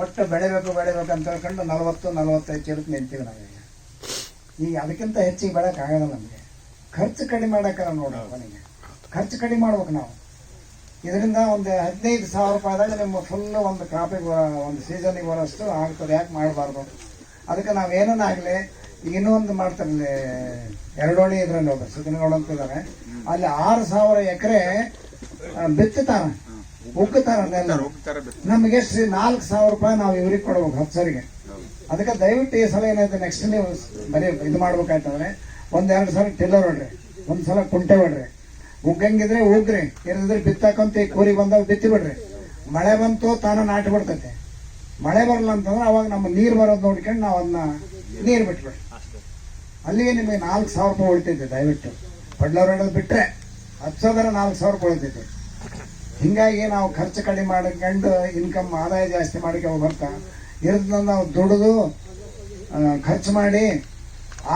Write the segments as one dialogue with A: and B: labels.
A: ಒಟ್ಟು ಬೆಳಿಬೇಕು ಬೆಳಿಬೇಕು ಅಂತ ಹೇಳ್ಕೊಂಡು ನಲವತ್ತು ನಲವತ್ತೈದು ಚೀಲಕ್ಕೆ ನಿಂತೀವಿ ನಾವೀಗ ಈಗ ಅದಕ್ಕಿಂತ ಹೆಚ್ಚಿಗೆ ಬೆಳೆಯೋಕ್ಕಾಗಲ್ಲ ನಮಗೆ. ಖರ್ಚು ಕಡಿಮೆ ಮಾಡೋಕ್ಕಲ್ಲ ನೋಡೋ ಕೊನೆಗೆ ಖರ್ಚು ಕಡಿಮೆ ಮಾಡ್ಬೇಕು ನಾವು. ಇದರಿಂದ ಒಂದು ಹದಿನೈದು ಸಾವಿರ ರೂಪಾಯಿದಾಗ ನಿಮ್ಮ ಫುಲ್ ಒಂದು ಕಾಪಿಗೆ ಒಂದು ಸೀಸನಿಗೆ ಬರೋಷ್ಟು ಆಗ್ತದೆ. ಯಾಕೆ ಮಾಡಬಾರ್ದು? ಅದಕ್ಕೆ ನಾವು ಈಗ ಇನ್ನೊಂದು ಮಾಡ್ತಾರೆ ಎರಡೋಣಿ ಇದ್ರಲ್ಲಿ ಹೋಗ್ತಾರೆ ಅಂತ ಇದ್ದಾರೆ ಅಲ್ಲಿ ಆರು ಸಾವಿರ ಎಕರೆ ಬಿತ್ತುತ್ತಾರ. ಉಗ್ಗುತ್ತಾರ ನಮ್ಗೆ ಎಷ್ಟು ನಾಲ್ಕು ಸಾವಿರ ರೂಪಾಯಿ ನಾವು ಇವ್ರಿಗೆ ಕೊಡ್ಬೇಕು ಸರಿಗೆ. ಅದಕ್ಕೆ ದಯವಿಟ್ಟು ಈ ಸಲ ಏನಾಯ್ತು ನೆಕ್ಸ್ಟ್ ನೀವು ಬರೀ ಇದು ಮಾಡ್ಬೇಕಾಯ್ತಂದ್ರೆ ಒಂದೆರಡು ಸಲ ಟಿಲ್ಲರ್ ಹೊಡ್ರಿ ಒಂದು ಸಲ ಕುಂಟೆ ಹೊಡ್ರಿ. ಉಗ್ಗಂಗಿದ್ರೆ ಉಗ್ರಿ ಇರದಿದ್ರೆ ಬಿತ್ತಕ್ಕಂತ ಈ ಕೂರಿ ಬಂದಾಗ ಬಿತ್ತಿ ಬಿಡ್ರಿ ಮಳೆ ಬಂತು ತಾನು ನಾಟಿ ಬಿಡ್ತೈತೆ. ಮಳೆ ಬರಲ್ಲ ಅಂತಂದ್ರೆ ಅವಾಗ ನಮ್ಮ ನೀರು ಬರೋದು ನೋಡ್ಕೊಂಡು ನಾವು ಅದನ್ನ ನೀರು ಬಿಟ್ಬಿಡ್ರಿ. ಅಲ್ಲಿಗೆ ನಿಮಗೆ ನಾಲ್ಕು ಸಾವಿರ ರೂಪಾಯಿ ಉಳಿತೈತೆ ದಯವಿಟ್ಟು. ಪಡ್ಲವ್ರು ಹೇಳೋದು ಹತ್ತು ಸಾವಿರ ನಾಲ್ಕು ಸಾವಿರ ರೂಪಾಯಿ ಉಳಿತೈತೆ. ಹಿಂಗಾಗಿ ನಾವು ಖರ್ಚು ಕಡಿಮೆ ಮಾಡ್ಕೊಂಡು ಇನ್ಕಮ್ ಆದಾಯ ಜಾಸ್ತಿ ಮಾಡಿಕೆ ಬರ್ತಾ ಇರೋದನ್ನ ನಾವು ದುಡಿದು ಖರ್ಚು ಮಾಡಿ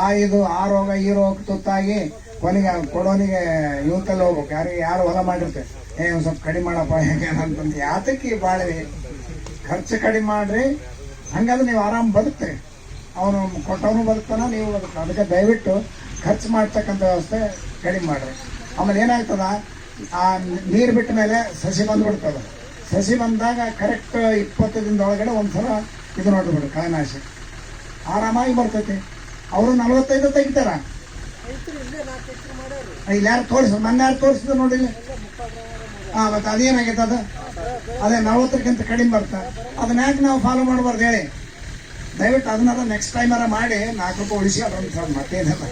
A: ಆ ಇದು ಆ ರೋಗ ಈ ರೋಗ ತುತ್ತಾಗಿ ಕೊನೆಗೆ ಕೊಡೋನಿಗೆ ಯೂತಲ್ಲಿ ಹೋಗ್ಬೇಕು. ಯಾರಿಗೆ ಯಾರು ಹೊಲ ಮಾಡಿರ್ತೇವೆ ಏ, ಒಂದು ಸ್ವಲ್ಪ ಕಡಿಮೆ ಮಾಡಪ್ಪ ಅಂತಂತ ಯಾತಕ್ಕೆ ಬಾಳ್ರಿ ಖರ್ಚು ಕಡಿಮೆ ಮಾಡ್ರಿ, ಹಂಗಾದ್ರೆ ನೀವು ಆರಾಮ್ ಬದುಕ್ತೀರಿ ಅವನು ಕೊಟ್ಟವನು ಬದುಕ್ತಾನ, ನೀವು ಅದಕ್ಕೆ ದಯವಿಟ್ಟು ಖರ್ಚು ಮಾಡ್ತಕ್ಕಂಥ ವ್ಯವಸ್ಥೆ ಕಡಿಮೆ ಮಾಡ್ರಿ. ಆಮೇಲೆ ಏನಾಗ್ತದ ಆ ನೀರು ಬಿಟ್ಟ ಮೇಲೆ ಸಸಿ ಬಂದ್ಬಿಡ್ತದೆ ಸಸಿ ಬಂದಾಗ ಕರೆಕ್ಟ್ ಇಪ್ಪತ್ತು ದಿನದೊಳಗಡೆ ಒಂದ್ಸಲ ಇದು ನೋಡ್ಬಿಡು ನಾಶ ಆರಾಮಾಗಿ ಬರ್ತೈತಿ. ಅವರು ನಲ್ವತ್ತೈದು ತೆಗಿತಾರ. ಇಲ್ಲಿ ಯಾರು ತೋರಿಸ್ ಮೊನ್ನೆ ಯಾರು ತೋರಿಸಿದ ನೋಡಿಲ್ಲ ಹಾ ಮತ್ತೆ ಅದೇನಾಗೈತೆ ಅದು? ಅದೇ ನಲ್ವತ್ತಕ್ಕಿಂತ ಕಡಿಮೆ ಬರ್ತಾ. ಅದನ್ನ ಯಾಕೆ ನಾವು ಫಾಲೋ ಮಾಡಬಾರ್ದು ಹೇಳಿ. ದಯವಿಟ್ಟು ಅದನ್ನ ನೆಕ್ಸ್ಟ್ ಟೈಮರ ಮಾಡಿ, ನಾಲ್ಕು ರೂಪಾಯಿ ಉಳಿಸಿ ಅದೊಂದು ಮತ್ತೇನಲ್ಲ